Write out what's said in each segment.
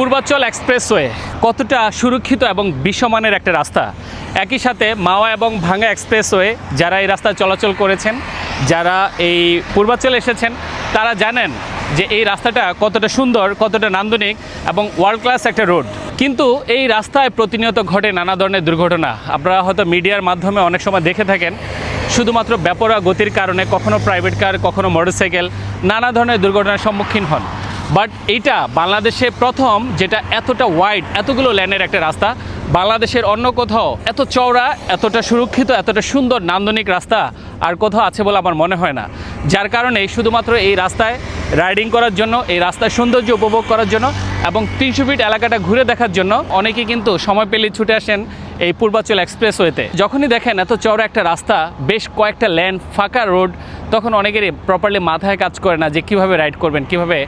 Purbachal expressway কতটা সুরক্ষিত এবং বিশ্বমানের একটা রাস্তা? একই সাথে মাওয়া এবং ভাঙ্গা এক্সপ্রেসওয়ে যারা এই রাস্তায় চলাচল করেছেন, যারা এই পূর্বাচল এসেছেন, তারা জানেন যে এই রাস্তাটা কতটা সুন্দর, কতটা নান্দনিক এবং ওয়ার্ল্ড ক্লাস একটা রোড কিন্তু এই রাস্তায় প্রতিনিয়ত ঘটে নানা ধরনের দুর্ঘটনা। আপনারা হয়তো মিডিয়ার মাধ্যমে অনেক সময় দেখে থাকেন, শুধুমাত্র ব্যাপরা গতির কারণে কখনো প্রাইভেট কার কখনো মোটরসাইকেল নানা ধরনের দুর্ঘটনার সম্মুখীন হন। বাট এইটা বাংলাদেশে প্রথম যেটা এতটা ওয়াইড এতগুলো ল্যানের একটা রাস্তা। বাংলাদেশের অন্য কোথাও এত চওড়া, এতটা সুরক্ষিত, এতটা সুন্দর নান্দনিক রাস্তা আর কোথাও আছে বলে আমার মনে হয় না। যার কারণে শুধুমাত্র এই রাস্তায় রাইডিং করার জন্য, এই রাস্তার সৌন্দর্য উপভোগ করার জন্য এবং তিনশো ফিট এলাকাটা ঘুরে দেখার জন্য অনেকেই কিন্তু সময় পেলে ছুটে আসেন এই পূর্বাচল এক্সপ্রেসওয়েতে। যখনই দেখেন এত চওড়া একটা রাস্তা, বেশ কয়েকটা ল্যান্ড, ফাঁকা রোড, তখন অনেকেরই প্রপারলি মাথায় কাজ করে না যে কীভাবে রাইড করবেন, কীভাবে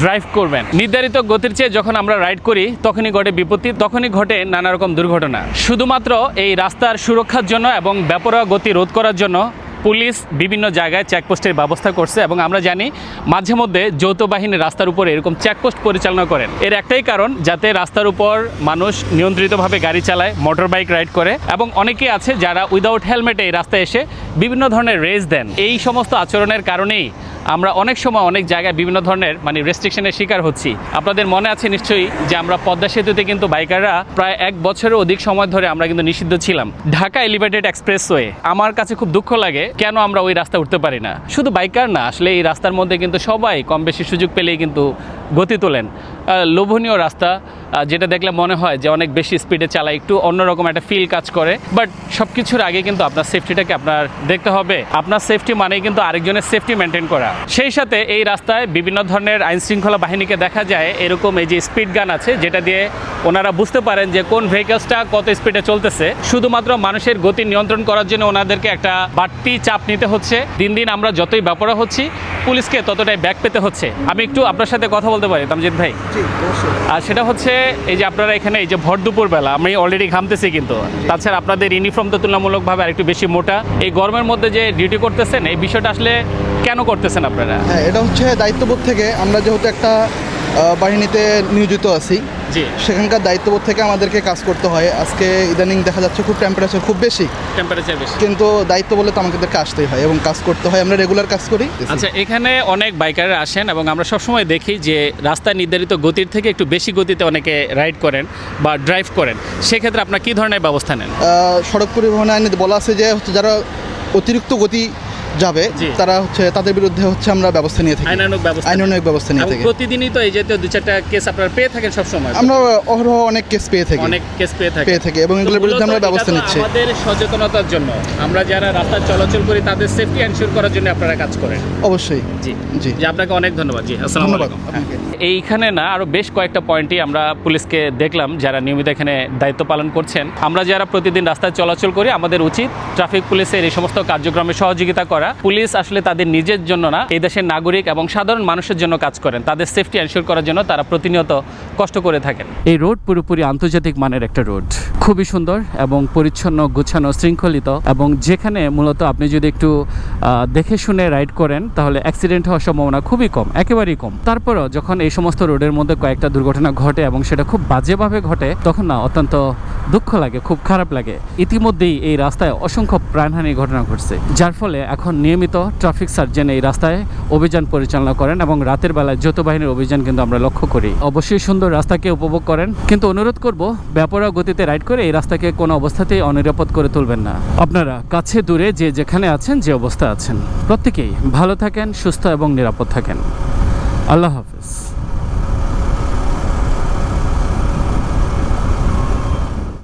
ড্রাইভ করবেন। নির্ধারিত গতির চেয়ে যখন আমরা রাইড করি, তখনই ঘটে বিপত্তি, তখনই ঘটে নানা রকম দুর্ঘটনা। শুধুমাত্র এই রাস্তার সুরক্ষার জন্য এবং ব্যাপরা গতি রোধ করার জন্য পুলিশ বিভিন্ন জায়গায় চেকপোস্টের ব্যবস্থা করছে এবং আমরা জানি মাঝে মধ্যে যৌথ বাহিনী রাস্তার উপর এরকম চেকপোস্ট পরিচালনা করেন। এর একটাই কারণ, যাতে রাস্তার উপর মানুষ নিয়ন্ত্রিতভাবে গাড়ি চালায় মোটর বাইক রাইড করে এবং অনেকে আছে যারা উইদাউট হেলমেটে এই রাস্তায় এসে বিভিন্ন ধরনের রেস দেন। এই সমস্ত আচরণের কারণেই আমরা অনেক সময় অনেক জায়গায় বিভিন্ন ধরনের মানে রেস্ট্রিকশনের শিকার হচ্ছি। আপনাদের মনে আছে নিশ্চয়ই যে আমরা পদ্মা সেতুতে কিন্তু বাইকাররা প্রায় এক বছরের অধিক সময় ধরে আমরা কিন্তু নিষিদ্ধ ছিলাম। ঢাকা এলিভেটেড এক্সপ্রেসওয়ে আমার কাছে খুব দুঃখ লাগে কেন আমরা ওই রাস্তা উঠতে পারি না। শুধু বাইকার না, আসলে এই রাস্তার মধ্যে কিন্তু সবাই কম বেশি সুযোগ পেলেই কিন্তু গতি তোলেন। লোভনীয় রাস্তা যেটা দেখলে মনে হয় যে অনেক বেশি স্পিডে চালায়, একটু অন্যরকম একটা ফিল কাজ করে। বাট সব কিছুর আগে কিন্তু আপনার সেফটিটাকে আপনার দেখতে হবে। আপনার সেফটি মানেই কিন্তু আরেকজনের সেফটি মেনটেন করা। সেই সাথে এই রাস্তায় বিভিন্ন ধরনের আইন শৃঙ্খলা বাহিনীকে দেখা যায়, এরকম এই যে স্পিড গান আছে, যেটা দিয়ে ওনারা বুঝতে পারেন যে কোন ভেহিকলসটা কত স্পিডে চলতেছে। শুধুমাত্র মানুষের গতি নিয়ন্ত্রণ করার জন্য ওনাদেরকে একটা বাড়তি চাপ নিতে হচ্ছে। দিন দিন আমরা যতই ব্যাপারা হচ্ছি পুলিশকে ততটাই ব্যাক পেতে হচ্ছে। আমি একটু আপনার সাথে কথা বলতে পারি তামজিৎ ভাই? আর সেটা হচ্ছে এই যে আপনারা এখানে এই যে ভর দুপুর বেলা আমি অলরেডি ঘামতেছি কিন্তু। তাছাড়া আপনাদের ইউনিফর্ম তো তুলনামূলকভাবে আরেকটু বেশি মোটা। এই গরমের মধ্যে যে ডিউটি করতেছেন এই বিষয়টা আসলে কেন করতেছেন আপনারা? হ্যাঁ এটা হচ্ছে দায়িত্ববোধ থেকে আমরা যেহেতু একটা বাহিনীতে নিয়োজিত আছি। সেখানকার দায়িত্ববোধ থেকে আমাদেরকে কাজ করতে হয়। আজকে ইদানিং দেখা যাচ্ছে খুব টেম্পারেচার খুব বেশি। টেম্পারেচার বেশি। কিন্তু দায়িত্ব বলে তো আমাদেরকে আসতেই হয় এবং কাজ করতে হয়। আমরা রেগুলার কাজ করি। আচ্ছা এখানে অনেক বাইকাররা আসেন এবং আমরা সবসময় দেখি যে রাস্তায় নির্ধারিত গতির থেকে একটু বেশি গতিতে অনেকে রাইড করেন বা ড্রাইভ করেন। সেক্ষেত্রে আপনার কী ধরনের ব্যবস্থা নেন? সড়ক পরিবহন আইনে বলা আছে যে হচ্ছে যারা অতিরিক্ত গতি যাবে। তারা হচ্ছে তাদের বিরুদ্ধে হচ্ছে আমরা ব্যবস্থা নিয়ে থাকি। আইনানুক ব্যবস্থা আইনানুক ব্যবস্থা নিয়ে থাকি। প্রতিদিনই তো এই জাতীয় দু চারটা কেস আপনারা পেয়ে থাকেন সবসময়? আমরা অহরহ অনেক কেস পেয়ে থাকি। অনেক কেস পেয়ে থাকেন পেয়ে থাকি এবং এগুলোর বিরুদ্ধে আমরা ব্যবস্থা নিচ্ছি। আমাদের সচেতনতার জন্য। আমরা যারা রাস্তায় চলাচল করি তাদের সেফটি এনশিওর করার জন্য আপনারা কাজ করেন। অবশ্যই। জি। জি। জি আপনাকে অনেক ধন্যবাদ। জি আসসালামু আলাইকুম। এইখানে না আরও বেশ কয়েকটা পয়েন্টই আমরা পুলিশকে দেখলাম যারা নিয়মিত এখানে দায়িত্ব পালন করছেন। আমরা যারা প্রতিদিন রাস্তায় চলাচল করি আমাদের উচিত ট্রাফিক পুলিশের এই সমস্ত কার্যক্রমে সহযোগিতা করা। পুলিশ আসলে তাদের নিজের জন্য না, এই দেশের নাগরিক এবং সাধারণ মানুষের জন্য কাজ করেন। তাদের সেফটি এনশিওর করার জন্য তারা প্রতিনিয়ত কষ্ট করে থাকেন। এই রোড পুরোপুরি আন্তর্জাতিক মানের একটা রোড। খুবই সুন্দর এবং পরিচ্ছন্ন, গুছানো, শৃঙ্খলিত এবং যেখানে মূলত আপনি যদি একটু দেখে শুনে রাইড করেন, তাহলে অ্যাক্সিডেন্ট হওয়ার সম্ভাবনা খুবই কম, একেবারেই কম। তারপরও যখন এই সমস্ত রোডের মধ্যে কয়েকটা দুর্ঘটনা ঘটে এবং সেটা খুব বাজেভাবে ঘটে, তখন না, অত্যন্ত দুঃখ লাগে, খুব খারাপ লাগে। ইতিমধ্যেই এই রাস্তায় অসংখ্য প্রাণহানির ঘটনা ঘটছে। যার ফলে এখন নিয়মিত ট্রাফিক সার্জন এই রাস্তায় অভিযান পরিচালনা করেন এবং রাতের বেলায় যৌথ বাহিনীর অভিযান কিন্তু আমরা লক্ষ্য করি। অবশ্যই সুন্দর রাস্তাকে উপভোগ করেন, কিন্তু অনুরোধ করব, ব্যাপরা গতিতে রাইড করে এই রাস্তাকে কোনো অবস্থাতেই অনিরাপদ করে তুলবেন না। আপনারা কাছে দূরে যে যেখানে আছেন, যে অবস্থা আছেন, প্রত্যেকেই ভালো থাকেন, সুস্থ এবং নিরাপদ থাকেন। আল্লাহ হাফেজ।